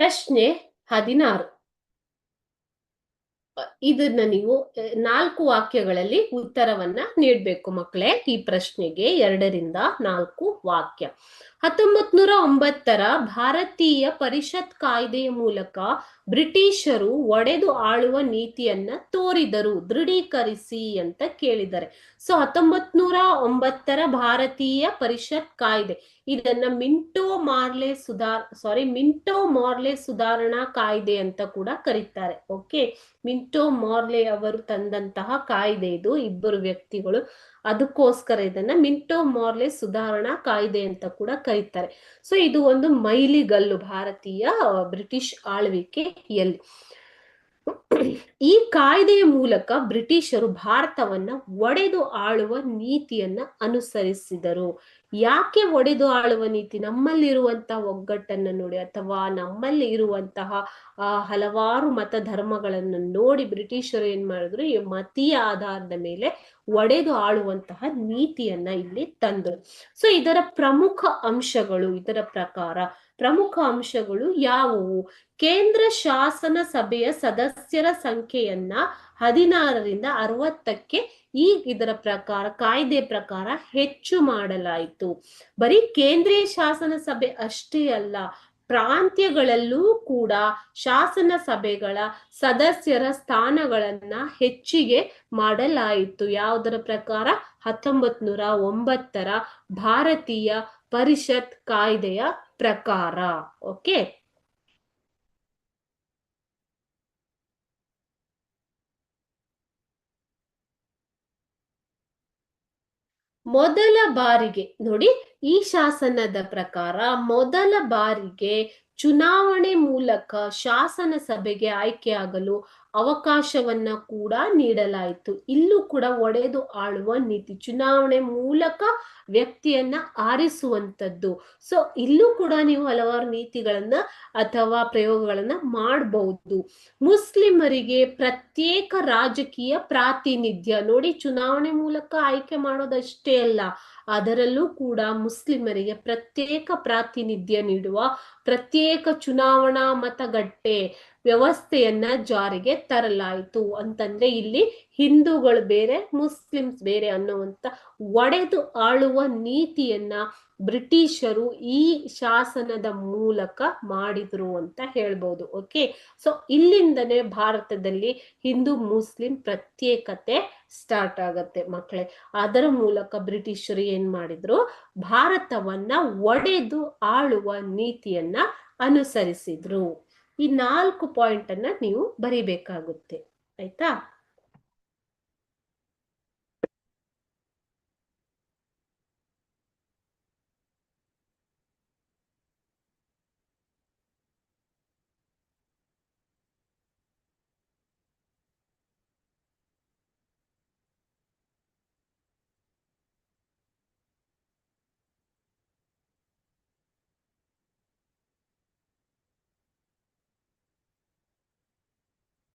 ಪ್ರಶ್ನೆ ಹದಿನಾರು. ಇದನ್ನ ನೀವು ನಾಲ್ಕು ವಾಕ್ಯಗಳಲ್ಲಿ ಉತ್ತರವನ್ನ ನೀಡ್ಬೇಕು ಮಕ್ಕಳೇ ಈ ಪ್ರಶ್ನೆಗೆ ಎರಡರಿಂದ ನಾಲ್ಕು ವಾಕ್ಯ. ಹತ್ತೊಂಬತ್ ನೂರ ಒಂಬತ್ತರ ಭಾರತೀಯ ಪರಿಷತ್ ಕಾಯ್ದೆಯ ಮೂಲಕ ಬ್ರಿಟಿಷರು ಒಡೆದು ಆಳುವ ನೀತಿಯನ್ನ ತೋರಿದರು. ದೃಢೀಕರಿಸಿ ಅಂತ ಕೇಳಿದ್ದಾರೆ. ಸೊ ಹತ್ತೊಂಬತ್ ಒಂಬತ್ತರ ಭಾರತೀಯ ಪರಿಷತ್ ಕಾಯ್ದೆ. ಇದನ್ನ ಮಿಂಟೋ ಮಾರ್ಲೆ ಸುಧಾರ್ ಸಾರಿ, ಮಿಂಟೋ ಮಾರ್ಲೆ ಸುಧಾರಣಾ ಕಾಯ್ದೆ ಅಂತ ಕೂಡ ಕರೀತಾರೆ. ಓಕೆ? ಮಿಂಟೋ ಮಾರ್ಲೆ ಅವರು ತಂದಂತಹ ಕಾಯ್ದೆ ಇದು, ಇಬ್ಬರು ವ್ಯಕ್ತಿಗಳು. ಅದಕ್ಕೋಸ್ಕರ ಇದನ್ನ ಮಿಂಟೋ ಮಾರ್ಲೆ ಸುಧಾರಣಾ ಕಾಯ್ದೆ ಅಂತ ಕೂಡ ಕರೀತಾರೆ. ಸೊ ಇದು ಒಂದು ಮೈಲಿಗಲ್ಲು ಭಾರತೀಯ, ಬ್ರಿಟಿಷ್ ಆಳ್ವಿಕೆಯಲ್ಲಿ ಈ ಕಾಯ್ದೆಯ ಮೂಲಕ ಬ್ರಿಟಿಷರು ಭಾರತವನ್ನ ಒಡೆದು ಆಳುವ ನೀತಿಯನ್ನ ಅನುಸರಿಸಿದರು. ಯಾಕೆ ಒಡೆದು ಆಳುವ ನೀತಿ? ನಮ್ಮಲ್ಲಿರುವಂತಹ ಒಗ್ಗಟ್ಟನ್ನ ನೋಡಿ ಅಥವಾ ನಮ್ಮಲ್ಲಿ ಇರುವಂತಹ ಹಲವಾರು ಮತ ಧರ್ಮಗಳನ್ನು ನೋಡಿ ಬ್ರಿಟಿಷರು ಏನ್ ಮಾಡಿದ್ರು? ಈ ಮತೀಯ ಆಧಾರದ ಮೇಲೆ ಒಡೆದು ಆಳುವಂತಹ ನೀತಿಯನ್ನ ಇಲ್ಲಿ ತಂದರು. ಸೊ ಇದರ ಪ್ರಮುಖ ಅಂಶಗಳು ಇದರ ಪ್ರಕಾರ ಪ್ರಮುಖ ಅಂಶಗಳು ಯಾವುವು? ಕೇಂದ್ರ ಶಾಸನ ಸಭೆಯ ಸದಸ್ಯರ ಸಂಖ್ಯೆಯನ್ನ ಹದಿನಾರರಿಂದ ಅರವತ್ತಕ್ಕೆ ಈ ಇದರ ಪ್ರಕಾರ, ಕಾಯ್ದೆ ಪ್ರಕಾರ ಹೆಚ್ಚು ಮಾಡಲಾಯಿತು. ಬರೀ ಕೇಂದ್ರೀಯ ಶಾಸನ ಸಭೆ ಅಷ್ಟೇ ಅಲ್ಲ, ಪ್ರಾಂತ್ಯಗಳಲ್ಲೂ ಕೂಡ ಶಾಸನ ಸಭೆಗಳ ಸದಸ್ಯರ ಸ್ಥಾನಗಳನ್ನ ಹೆಚ್ಚಿಗೆ ಮಾಡಲಾಯಿತು. ಯಾವುದರ ಪ್ರಕಾರ? ಹತ್ತೊಂಬತ್ ನೂರ ಒಂಬತ್ತರ ಭಾರತೀಯ ಪರಿಷತ್ ಕಾಯ್ದೆಯ ಪ್ರಕಾರ. ಓಕೆ? ಮೊದಲ ಬಾರಿಗೆ ನೋಡಿ ಈ ಶಾಸನದ ಪ್ರಕಾರ ಮೊದಲ ಬಾರಿಗೆ ಚುನಾವಣೆ ಮೂಲಕ ಶಾಸನ ಸಭೆಗೆ ಆಯ್ಕೆಯಾಗಲು ಅವಕಾಶವನ್ನ ಕೂಡ ನೀಡಲಾಯಿತು. ಇಲ್ಲೂ ಕೂಡ ಒಡೆದು ಆಳುವ ನೀತಿ, ಚುನಾವಣೆ ಮೂಲಕ ವ್ಯಕ್ತಿಯನ್ನ ಆರಿಸುವಂತದ್ದು. ಸೊ ಇಲ್ಲೂ ಕೂಡ ನೀವು ಹಲವಾರು ನೀತಿಗಳನ್ನ ಅಥವಾ ಪ್ರಯೋಗಗಳನ್ನ ಮಾಡಬಹುದು. ಮುಸ್ಲಿಮರಿಗೆ ಪ್ರತ್ಯೇಕ ರಾಜಕೀಯ ಪ್ರಾತಿನಿಧ್ಯ. ನೋಡಿ, ಚುನಾವಣೆ ಮೂಲಕ ಆಯ್ಕೆ ಮಾಡೋದಷ್ಟೇ ಅಲ್ಲ. ಅದರಲ್ಲೂ ಕೂಡ ಮುಸ್ಲಿಮರಿಗೆ ಪ್ರತ್ಯೇಕ ಪ್ರಾತಿನಿಧ್ಯ ನೀಡುವ ಪ್ರತ್ಯೇಕ ಚುನಾವಣಾ ಮತಗಟ್ಟೆ ವ್ಯವಸ್ಥೆಯನ್ನ ಜಾರಿಗೆ ತರಲಾಯಿತು ಅಂತಂದ್ರೆ ಇಲ್ಲಿ ಹಿಂದೂಗಳು ಬೇರೆ, ಮುಸ್ಲಿಮ್ಸ್ ಬೇರೆ ಅನ್ನುವಂತ ಒಡೆದು ಆಳುವ ನೀತಿಯನ್ನ ಬ್ರಿಟಿಷರು ಈ ಶಾಸನದ ಮೂಲಕ ಮಾಡಿದ್ರು ಅಂತ ಹೇಳ್ಬೋದು ಓಕೆ ಸೊ ಇಲ್ಲಿಂದನೇ ಭಾರತದಲ್ಲಿ ಹಿಂದೂ, ಮುಸ್ಲಿಂ ಪ್ರತ್ಯೇಕತೆ ಸ್ಟಾರ್ಟ್ ಆಗತ್ತೆ ಮಕ್ಕಳೇ ಅದರ ಮೂಲಕ ಬ್ರಿಟಿಷರು ಏನ್ ಮಾಡಿದ್ರು? ಭಾರತವನ್ನ ಒಡೆದು ಆಳುವ ನೀತಿಯನ್ನ ಅನುಸರಿಸಿದ್ರು. ಈ ನಾಲ್ಕು ಪಾಯಿಂಟ್ ಅನ್ನ ನೀವು ಬರಿಬೇಕಾಗುತ್ತೆ, ಆಯ್ತಾ?